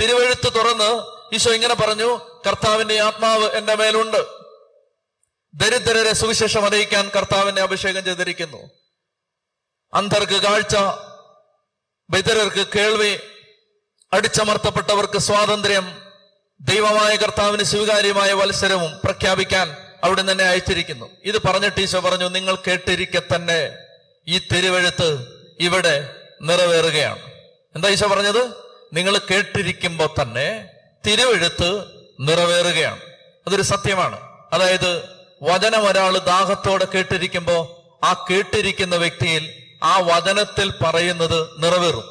തിരുവഴുത്ത് തുറന്ന് ഈശോ ഇങ്ങനെ പറഞ്ഞു കർത്താവിന്റെ ആത്മാവ് എന്റെ മേലുണ്ട്. ദരിദ്രരെ സുവിശേഷം അറിയിക്കാൻ കർത്താവിനെ അഭിഷേകം ചെയ്തിരിക്കുന്നു. അന്ധർക്ക് കാഴ്ച ബദിരർക്ക് കേൾവി അടിച്ചമർത്തപ്പെട്ടവർക്ക് സ്വാതന്ത്ര്യം ദൈവമായ കർത്താവിന് സ്വീകാര്യമായ വത്സരവും പ്രഖ്യാപിക്കാൻ അവിടെ തന്നെ അയച്ചിരിക്കുന്നു. ഇത് പറഞ്ഞിട്ട് ഈശോ പറഞ്ഞു നിങ്ങൾ കേട്ടിരിക്കെ തന്നെ ഈ തിരുവഴുത്ത് ഇവിടെ നിറവേറുകയാണ്. എന്താ ഈശോ പറഞ്ഞത്? നിങ്ങൾ കേട്ടിരിക്കുമ്പോൾ തന്നെ തിരുവെഴുത്ത് നിറവേറുകയാണ്. അതൊരു സത്യമാണ്. അതായത് വചനം ഒരാൾ ദാഹത്തോടെ കേട്ടിരിക്കുമ്പോൾ ആ കേട്ടിരിക്കുന്ന വ്യക്തിയിൽ ആ വചനത്തിൽ പറയുന്നത് നിറവേറും.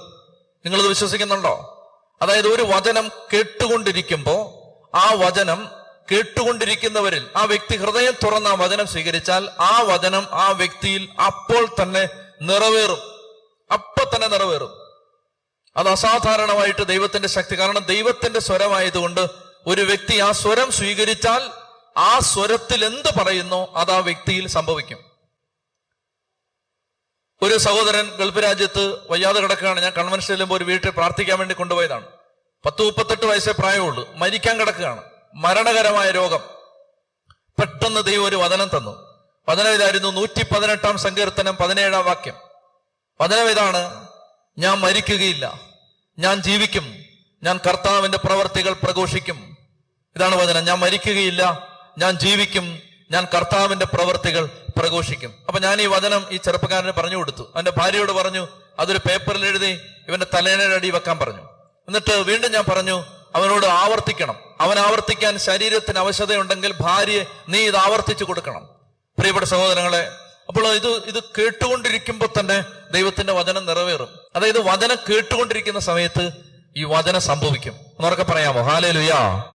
നിങ്ങളത് വിശ്വസിക്കുന്നുണ്ടോ? അതായത് ഒരു വചനം കേട്ടുകൊണ്ടിരിക്കുമ്പോൾ ആ വചനം കേട്ടുകൊണ്ടിരിക്കുന്നവരിൽ ആ വ്യക്തി ഹൃദയം തുറന്ന ആ വചനം സ്വീകരിച്ചാൽ ആ വചനം ആ വ്യക്തിയിൽ അപ്പോൾ തന്നെ നിറവേറും. അപ്പൊ തന്നെ നിറവേറും. അത് അസാധാരണമായിട്ട് ദൈവത്തിന്റെ ശക്തി. കാരണം ദൈവത്തിന്റെ സ്വരമായതുകൊണ്ട് ഒരു വ്യക്തി ആ സ്വരം സ്വീകരിച്ചാൽ ആ സ്വരത്തിൽ എന്ത് പറയുന്നോ അത് ആ വ്യക്തിയിൽ സംഭവിക്കും. ഒരു സഹോദരൻ ഗൾഫ് രാജ്യത്ത് വയ്യാതെ കിടക്കുകയാണ്. ഞാൻ കൺവെൻഷൻ ചെല്ലുമ്പോൾ ഒരു വീട്ടിൽ പ്രാർത്ഥിക്കാൻ വേണ്ടി കൊണ്ടുപോയതാണ്. പത്ത് മുപ്പത്തെട്ട് വയസ്സേ പ്രായമുള്ളൂ. മരിക്കാൻ കിടക്കുകയാണ്. മരണകരമായ രോഗം. പെട്ടെന്ന് ദൈവം ഒരു വചനം തന്നു. വചനം ഇതായിരുന്നു നൂറ്റി പതിനെട്ടാം സങ്കീർത്തനം പതിനേഴാം വാക്യം. വചനം ഇതാണ് ഞാൻ മരിക്കുകയില്ല. ഞാൻ ജീവിക്കും. ഞാൻ കർത്താവിന്റെ പ്രവർത്തികൾ പ്രഘോഷിക്കും. ഇതാണ് വചനം. ഞാൻ മരിക്കുകയില്ല. ഞാൻ ജീവിക്കും. ഞാൻ കർത്താവിന്റെ പ്രവർത്തികൾ പ്രഘോഷിക്കും. അപ്പൊ ഞാൻ ഈ വചനം ഈ ചെറുപ്പക്കാരന് പറഞ്ഞു കൊടുത്തു. അവന്റെ ഭാര്യയോട് പറഞ്ഞു അതൊരു പേപ്പറിൽ എഴുതി ഇവന്റെ തലേനയുടെ അടി വെക്കാൻ പറഞ്ഞു. എന്നിട്ട് വീണ്ടും ഞാൻ പറഞ്ഞു അവനോട് ആവർത്തിക്കണം. അവൻ ആവർത്തിക്കാൻ ശരീരത്തിന് അവശതയുണ്ടെങ്കിൽ ഭാര്യയെ നീ ഇത് ആവർത്തിച്ചു കൊടുക്കണം. പ്രിയപ്പെട്ട സഹോദരങ്ങളെ അപ്പോൾ ഇത് ഇത് കേട്ടുകൊണ്ടിരിക്കുമ്പോൾ തന്നെ ദൈവത്തിന്റെ വചനം നിറവേറും. അതായത് വചനം കേട്ടുകൊണ്ടിരിക്കുന്ന സമയത്ത് ഈ വചനം സംഭവിക്കും. എന്നൊക്കെ പറയാമോ? ഹാലേ ലുയാ